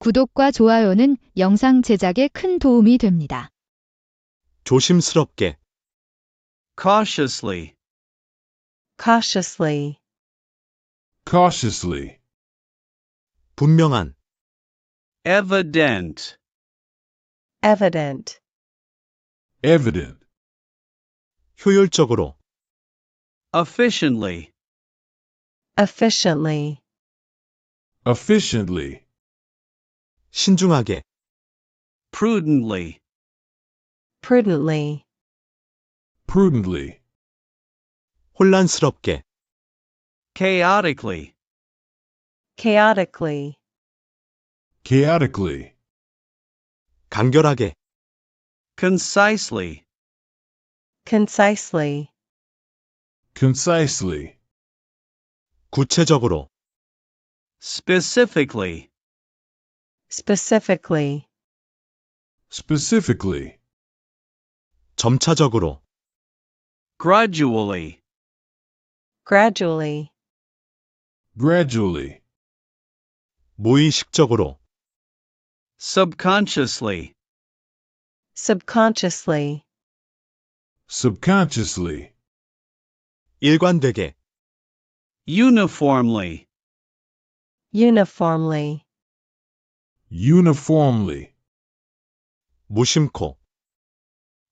구독과 좋아요는 영상 제작에 큰 도움이 됩니다. 조심스럽게, cautiously, cautiously, cautiously, 분명한, evident, evident, evident, 효율적으로, efficiently, efficiently, efficiently, 신중하게, prudently, prudently, prudently, 혼란스럽게, chaotically, chaotically, chaotically, 간결하게, concisely, concisely, concisely, 구체적으로, specifically, specifically, specifically, 점차적으로, gradually, gradually, gradually, 무의식적으로, subconsciously, subconsciously, subconsciously, 일관되게, uniformly, uniformly, uniformly, 무심코,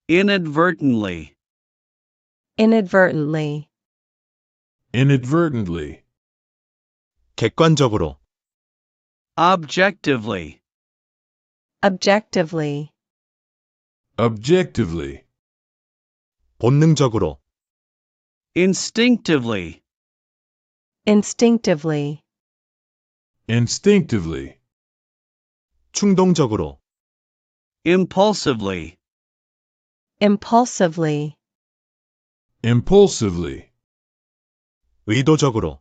inadvertently, inadvertently, inadvertently, 객관적으로, objectively, objectively, objectively, 본능적으로, instinctively, instinctively, instinctively, 충동적으로, impulsively, impulsively, impulsively, 의도적으로,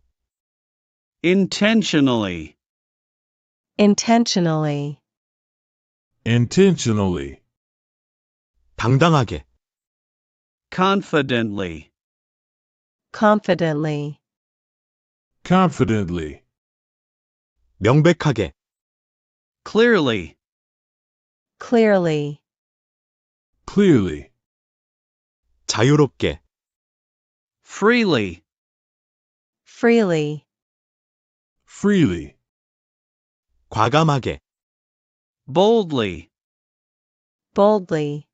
intentionally, intentionally, intentionally, 당당하게, confidently, confidently, confidently, 명백하게, clearly, clearly, clearly, 자유롭게, freely, freely, freely, 과감하게, boldly, boldly,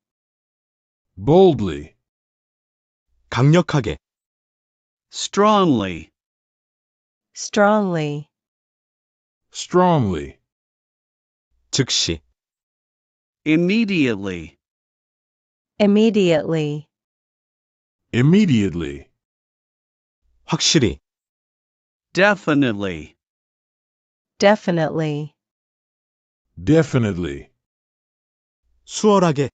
boldly, 강력하게, strongly, strongly, strongly, 즉시, immediately, immediately, immediately, 확실히, definitely, definitely, definitely, 수월하게,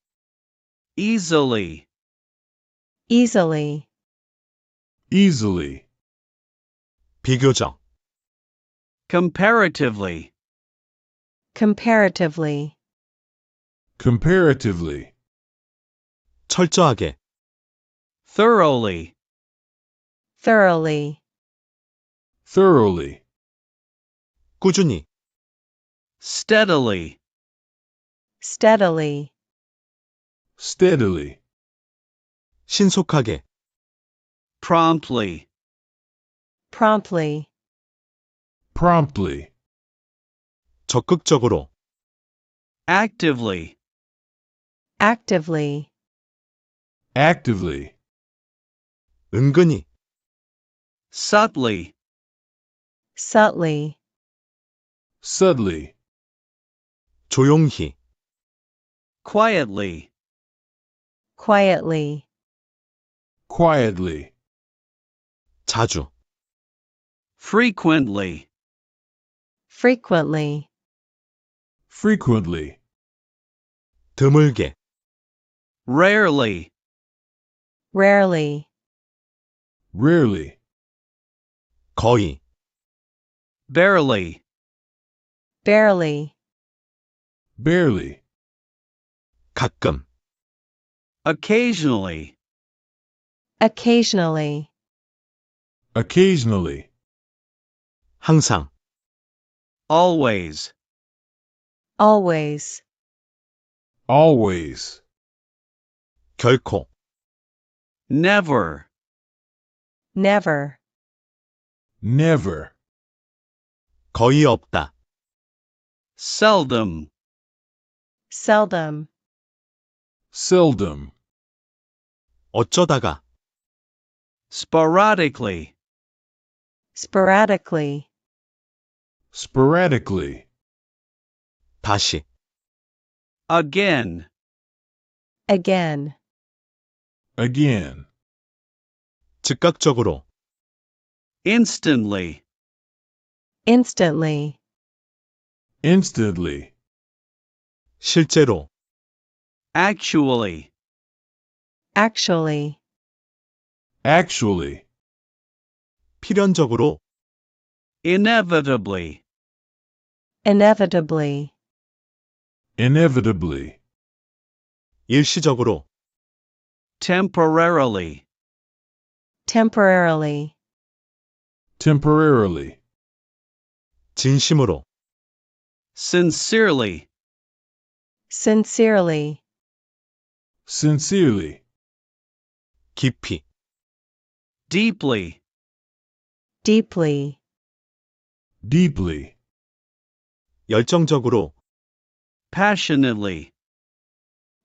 easily, easily, easily, 비교적, comparatively, comparatively, comparatively, 철저하게, thoroughly, thoroughly, thoroughly, 꾸준히, steadily, steadily, steadily, 신속하게, promptly, promptly, promptly, 적극적으로, actively, actively, actively, 은근히, subtly, subtly, subtly, 조용히, quietly, quietly, quietly, 자주, frequently, frequently, frequently, 드물게, rarely, rarely, rarely, 거의, barely, barely, barely, 가끔, occasionally, occasionally, occasionally, 항상, always, always, always, 결코, never, never, never, 거의 없다. seldom, seldom, seldom, 어쩌다가, sporadically, sporadically, sporadically, 다시, again, again, again, 즉각적으로, instantly, instantly, instantly, 실제로, actually, actually, actually, 필연적으로, inevitably, inevitably, inevitably, 일시적으로, temporarily, temporarily, temporarily, 진심으로, sincerely, sincerely, sincerely, 깊이, deeply, deeply, deeply, 열정적으로, passionately,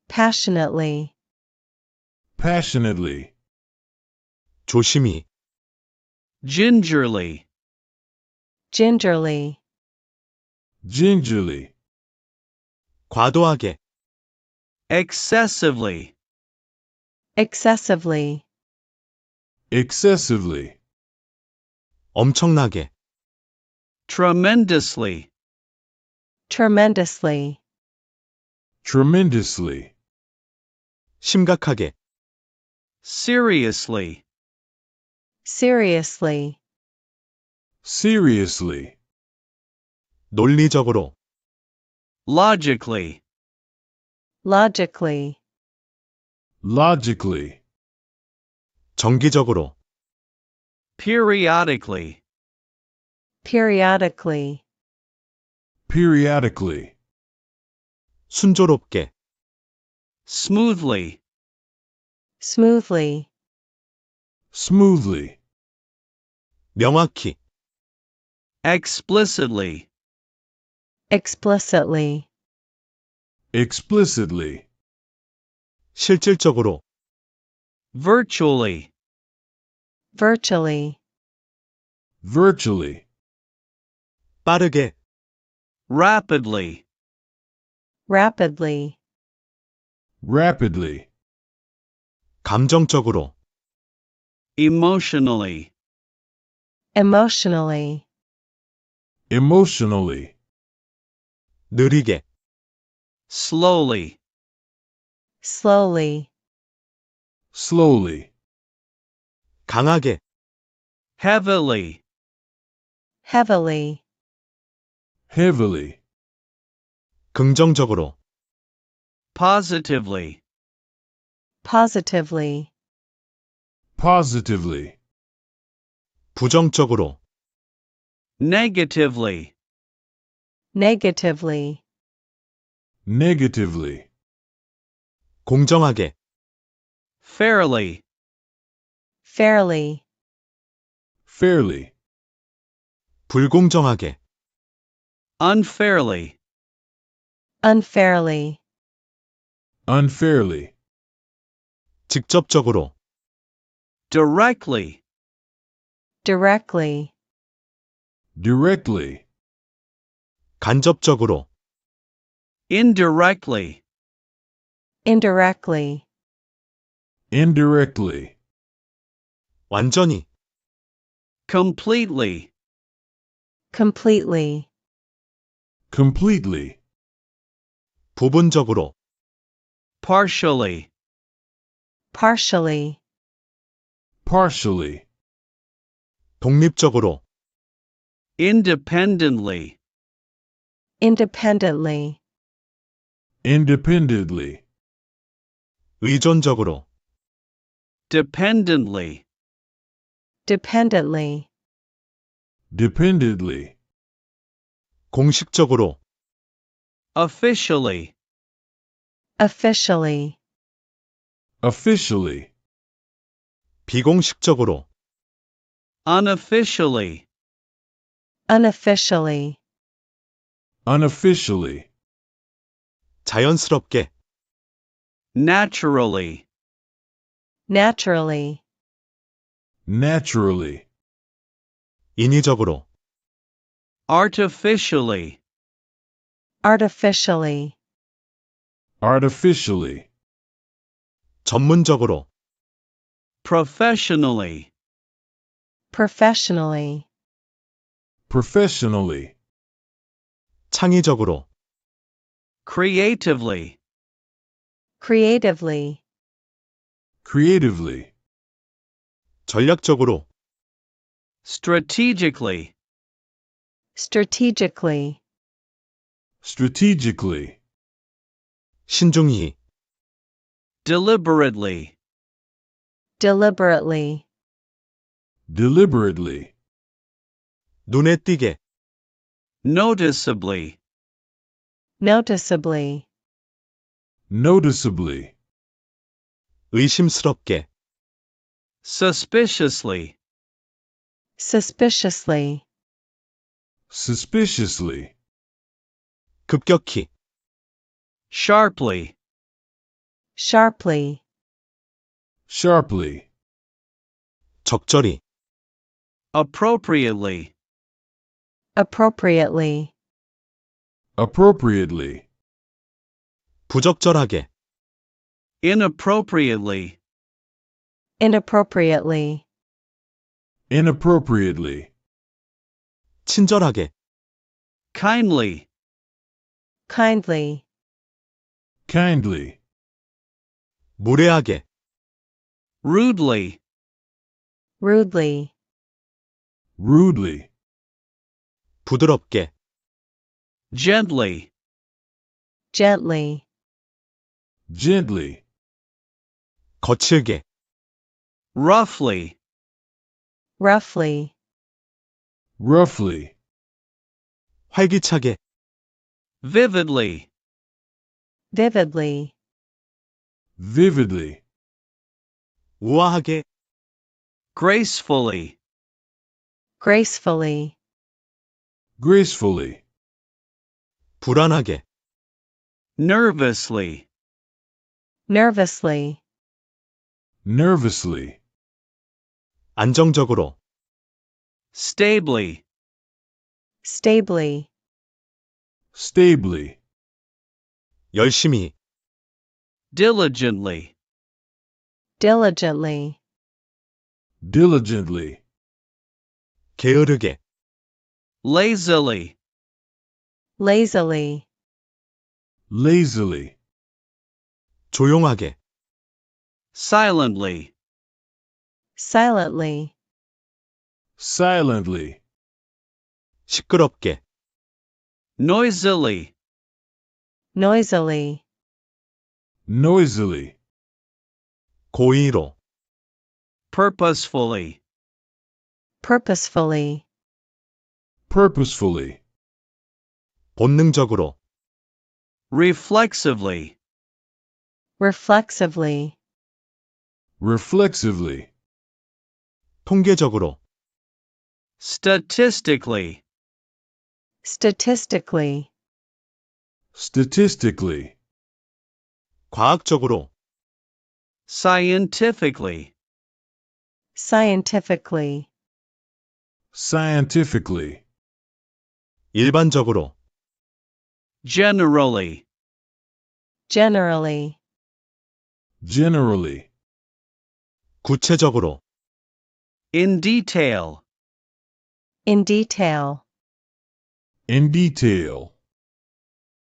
passionately, passionately, 조심히, gingerly, gingerly, gingerly, 과도하게, excessively, excessively, excessively, 엄청나게, tremendously, tremendously, tremendously, 심각하게, seriously, seriously, seriously, 논리적으로, logically, logically, logically, 정기적으로, periodically, periodically, periodically, 순조롭게, smoothly, smoothly, smoothly, 명확히, explicitly, explicitly, explicitly, 실질적으로, virtually, virtually, virtually, 빠르게, rapidly, rapidly, rapidly, 감정적으로, emotionally, emotionally, emotionally, 느리게, slowly, slowly, slowly, 강하게, heavily, heavily, heavily, 긍정적으로, positively, positively, positively, 부정적으로, negatively, negatively, negatively, 공정하게, fairly, fairly, fairly, 불공정하게, unfairly, unfairly, unfairly, 직접적으로, directly, directly, directly, 간접적으로, indirectly, indirectly, indirectly, 완전히, completely, completely, completely, 부분적으로, partially, partially, partially, 독립적으로, independently, independently, independently, 의존적으로, dependently, dependently, dependently, 공식적으로, officially, officially, officially, 비공식적으로, unofficially, unofficially, unofficially, 자연스럽게, naturally, naturally, naturally, 인위적으로, artificially, artificially, artificially, 전문적으로, professionally, professionally, professionally, 창의적으로, creatively, creatively, creatively, 전략적으로, strategically, strategically, strategically, 신중히, deliberately, deliberately, deliberately, 눈에 띄게, noticeably, noticeably, noticeably, 의심스럽게, suspiciously, suspiciously, suspiciously, 급격히, sharply, sharply, sharply, 적절히, appropriately, appropriately, appropriately, 부적절하게, inappropriately, inappropriately, inappropriately, 친절하게, kindly, kindly, kindly, 무례하게, rudely, rudely, rudely, 부드럽게, gently, gently, gently, 거칠게, roughly, roughly, roughly, 활기차게, vividly, vividly, vividly, 우아하게, gracefully, gracefully, gracefully, 불안하게, nervously, nervously, nervously, 안정적으로, stably, stably, stably, 열심히, diligently, diligently, diligently, 게으르게, lazily, lazily, lazily, 조용하게, silently, silently, silently, 시끄럽게, noisily, noisily, noisily, 고의로, purposefully, purposefully, purposefully, 본능적으로, reflexively, reflexively, reflexively, 통계적으로, statistically, statistically, statistically, 과학적으로, scientifically, scientifically, scientifically, 일반적으로, generally, generally, generally, 구체적으로, in detail, in detail, in detail,